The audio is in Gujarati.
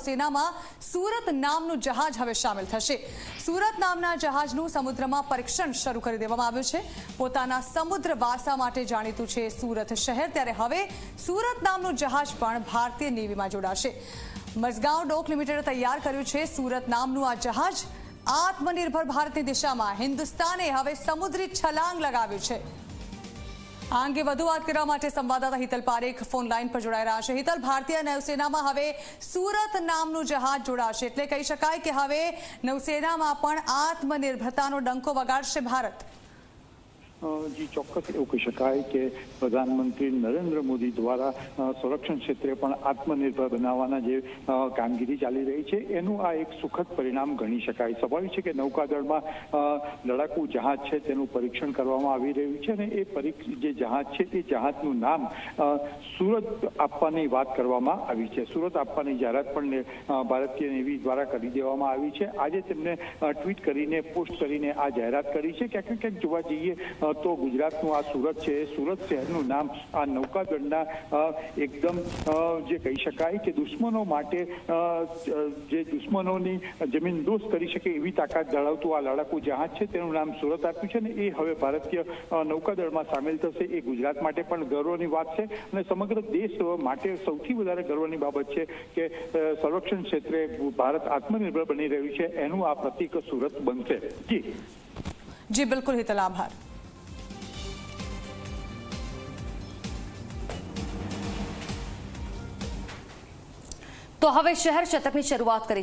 નૌસેનામાં સુરત નામનું જહાજ હવે સામેલ થશે. સુરત નામના જહાજનું સમુદ્રમાં પરીક્ષણ શરૂ કરી દેવામાં આવ્યું છે. પોતાના સમુદ્ર વારસા માટે જાણીતું છે સુરત શહેર. ત્યારે હવે સુરત નામનું જહાજ પણ ભારતીય નેવીમાં જોડાશે. મઝગાંવ ડોક લિમિટેડે તૈયાર કર્યું છે સુરત નામનું આ જહાજ. આત્મનિર્ભર ભારતની દિશામાં હિન્દુસ્તાને હવે સમુદ્રી છલાંગ લગાવ્યું છે. આ અંગે વધુ વાત કરવા માટે સંવાદદાતા હિતલ પારેખ ફોન લાઈન પર જોડાઈ રહ્યા છે. હિતલ, ભારતીય નૌસેનામાં હવે સુરત નામનું જહાજ જોડાશે. એટલે કહી શકાય કે હવે નૌસેનામાં પણ આત્મનિર્ભરતાનો ડંકો વગાડશે ભારત. જી ચોક્કસ એવું કહી શકાય કે પ્રધાનમંત્રી નરેન્દ્ર મોદી દ્વારા સંરક્ષણ ક્ષેત્રે પણ આત્મનિર્ભર બનાવવાના જે કામગીરી ચાલી રહી છે એનું આ એક સુખદ પરિણામ ગણી શકાય સ્વાભાવિક છે કે નૌકાદળમાં લડાકુ જહાજ છે તેનું પરીક્ષણ કરવામાં આવી રહ્યું છે અને એ જે જહાજ છે, તે જહાજનું નામ સુરત આપવાની વાત કરવામાં આવી છે. સુરત આપવાની જાહેરાત પણ ભારતીય નેવી દ્વારા કરી દેવામાં આવી છે. આજે તેમને ટ્વીટ કરીને પોસ્ટ કરીને આ જાહેરાત કરી છે. ક્યાંક ક્યાંક જોવા જઈએ તો ગુજરાતનું આ સુરત છે સુરત શહેરનું નામ આ નૌકાદળના એકદમ જે કહી શકાય કે દુશ્મનો માટે જે દુશ્મનોની જમીન દોષ કરી શકે એવી તાકાત ધરાવતું આ લડાકુ જહાજ છે, તેનું નામ સુરત આપ્યું છે ને એ હવે ભારતીય નૌકાદળમાં સામેલ થશે એ ગુજરાત માટે પણ ગર્વની વાત છે અને સમગ્ર દેશ માટે સૌથી વધારે ગર્વની બાબત છે કે સંરક્ષણ ક્ષેત્રે ભારત આત્મનિર્ભર બની રહ્યું છે, એનું આ પ્રતીક સુરત બનશે. જી. જી, બિલકુલ હિતલ, આભાર. તો હવે શહેર શતકની શરૂઆત કરીશું.